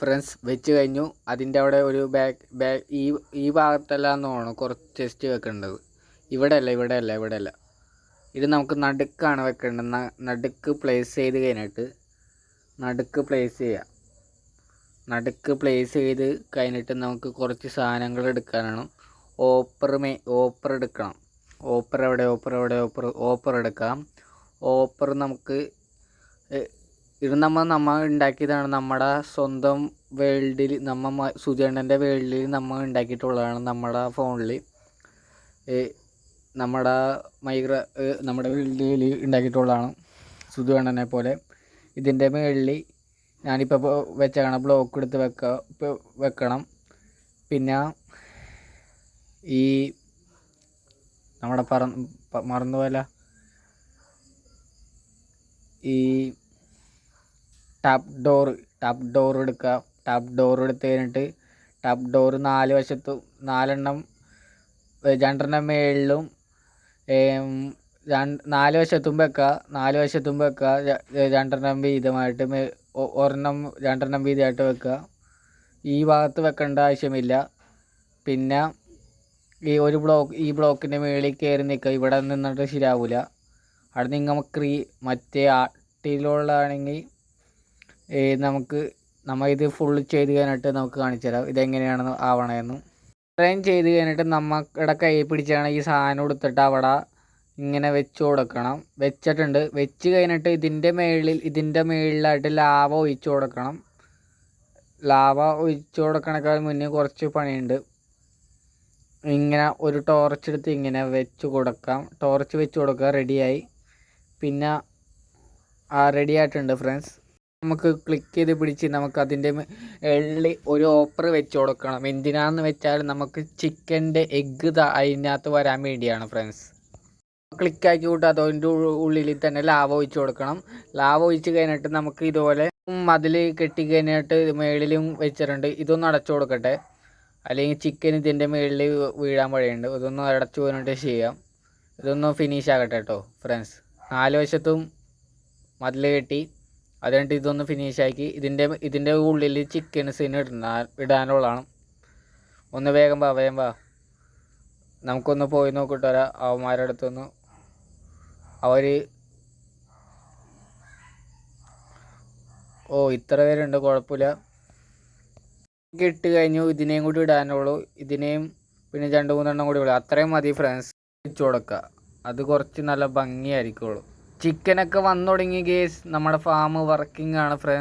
Friends വെച്ച് കഴിഞ്ഞു. അതിന്റെ അവിടെ ഒരു ബാക്ക് ബാക്ക് ഈ ഈ ഭാഗത്തെല്ലാം തോന്നണം കുറച്ച് ചെസ്റ്റ് വെക്കേണ്ടത്. ഇവിടെ അല്ല ഇവിടെ അല്ല ഇത് നമുക്ക് നടുക്കാണ് വെക്കേണ്ടത്. നടുക്ക് പ്ലേസ് ചെയ്ത് കഴിഞ്ഞിട്ട് നടുക്ക് പ്ലേസ് ചെയ്യുക നടുക്ക് പ്ലേസ് ചെയ്ത് കഴിഞ്ഞിട്ട് നമുക്ക് കുറച്ച് സാധനങ്ങൾ എടുക്കാനാണ്. ഓപ്പർ മേ ഓപ്പർ എടുക്കണം. ഓപ്പർ എവിടെ ഓപ്പർ എവിടെ ഓപ്പർ ഓപ്പർ എടുക്കാം. ഓപ്പർ നമുക്ക് ഇത് നമ്മൾ നമ്മൾ ഉണ്ടാക്കിയതാണ് നമ്മുടെ സ്വന്തം വേൾഡിൽ നമ്മ സുചേണ്ടന്റെ വേൾഡിൽ നമ്മൾ ഉണ്ടാക്കിയിട്ടുള്ളതാണ് നമ്മുടെ ഫോണിൽ നമ്മുടെ മൈഗ്ര നമ്മുടെ വേൾഡിൽ ഉണ്ടാക്കിയിട്ടുള്ളതാണ് സുധേണ്ണനെ പോലെ. ഇതിന്റെ മുകളിൽ ഞാനിപ്പോൾ വെച്ചാണ് ബ്ലോക്ക് എടുത്ത് വെക്ക വെക്കണം. പിന്നെ ഈ നമ്മുടെ പറ മറന്നുപോല ഈ ടാപ്പ് ഡോർ ടാപ്പ് ഡോർ എടുക്കുക. ടാപ്പ് ഡോർ എടുത്ത് കഴിഞ്ഞിട്ട് ടാപ്പ് ഡോർ നാല് വശത്തും നാലെണ്ണം രണ്ടെണ്ണം മേളിലും നാല് വശത്തും വെക്കുക. നാല് വശത്തും വെക്കുക. രണ്ടെണ്ണം വീതമായിട്ട് ഒരെണ്ണം രണ്ടെണ്ണം വീതമായിട്ട് വെക്കുക. ഈ ഭാഗത്ത് വെക്കേണ്ട ആവശ്യമില്ല. പിന്നെ ഈ ഒരു ബ്ലോക്ക് ഈ ബ്ലോക്കിന്റെ മേളിൽ കയറി നിൽക്കുക. ഇവിടെ നിന്നിട്ട് ശരിയാവില്ല അവിടെ നിങ്ങൾ ക്രീ മറ്റേ ആട്ടിലുള്ളതാണെങ്കിൽ നമുക്ക് നമ്മൾ ഇത് ഫുള്ള് ചെയ്ത് കഴിഞ്ഞിട്ട് നമുക്ക് കാണിച്ചു തരാം ഇതെങ്ങനെയാണ് ആവണതെന്ന് ട്രെയിൻ ചെയ്ത് കഴിഞ്ഞിട്ട് നമ്മുടെ കൈ പിടിച്ചാണ് ഈ സാധനം എടുത്തിട്ട് അവിടെ ഇങ്ങനെ വെച്ച് കൊടുക്കണം. വെച്ചിട്ടുണ്ട്. വെച്ച് കഴിഞ്ഞിട്ട് ഇതിന്റെ മേളിൽ ഇതിന്റെ മേളിലായിട്ട് ലാവ ഒഴിച്ച് കൊടുക്കണം. ലാവ ഒഴിച്ച് കൊടുക്കണേക്കാൾ മുന്നേ കുറച്ച് പണിയുണ്ട്. ഇങ്ങനെ ഒരു ടോർച്ച് എടുത്ത് ഇങ്ങനെ വെച്ച് കൊടുക്കാം. ടോർച്ച് വെച്ച് കൊടുക്കുക റെഡിയായി പിന്നെ ആ റെഡി ആയിട്ടുണ്ട് ഫ്രണ്ട്സ് നമുക്ക് ക്ലിക്ക് ചെയ്ത് പിടിച്ച് നമുക്ക് അതിന്റെ എള്ളി ഒരു ഓപ്പർ വെച്ച് കൊടുക്കണം. എന്തിനാന്ന് വെച്ചാൽ നമുക്ക് ചിക്കന്റെ എഗ്ഗ് അതിനകത്ത് വരാൻ വേണ്ടിയാണ് ഫ്രണ്ട്സ് ക്ലിക്കാക്കി വിട്ട് അതിന്റെ ഉള്ളിൽ തന്നെ ലാവ ഒഴിച്ച് കൊടുക്കണം. ലാവ ഒഴിച്ച് കഴിഞ്ഞിട്ട് നമുക്ക് ഇതുപോലെ മതിൽ കെട്ടി കഴിഞ്ഞിട്ട് മേളിലും വെച്ചിട്ടുണ്ട്. ഇതൊന്ന് അടച്ചു കൊടുക്കട്ടെ. അല്ലെങ്കിൽ ചിക്കൻ ഇതിന്റെ മേളിൽ വീഴാൻ വഴിയുണ്ട്. ഇതൊന്ന് അടച്ചു പോയിട്ട് ചെയ്യാം. ഇതൊന്ന് ഫിനിഷ് ആകട്ടെ കേട്ടോ ഫ്രണ്ട്സ് നാല് വശത്തും മതിൽ കെട്ടി അത് കഴിഞ്ഞിട്ട് ഇതൊന്ന് ഫിനിഷ് ആക്കി. ഇതിന്റെ ഇതിന്റെ ഉള്ളിൽ ചിക്കൻസിന് ഇടുന്ന ഇടാനുള്ളതാണ്. ഒന്ന് വേഗം വാ വേഗം വാ. നമുക്കൊന്ന് പോയി നോക്കിയിട്ട് വരാം. അവന്മാരുടെ അടുത്തൊന്ന്. അവർ ഓ ഇത്ര പേരുണ്ട് കുഴപ്പമില്ല. ഇട്ട് കഴിഞ്ഞു ഇതിനെയും കൂടി ഇടാനുള്ളൂ. ഇതിനെയും പിന്നെ രണ്ട് മൂന്നെണ്ണം കൂടി ഉള്ളു അത്രയും മതി ഫ്രണ്ട്സ് വെച്ച് കൊടുക്കുക. അത് കുറച്ച് നല്ല ഭംഗിയായിരിക്കുള്ളൂ. ചിക്കനൊക്കെ വന്നു തുടങ്ങി ഗേസ് നമ്മുടെ ഫാം വർക്കിംഗ് ആണ് ഫ്രണ്ട്സ്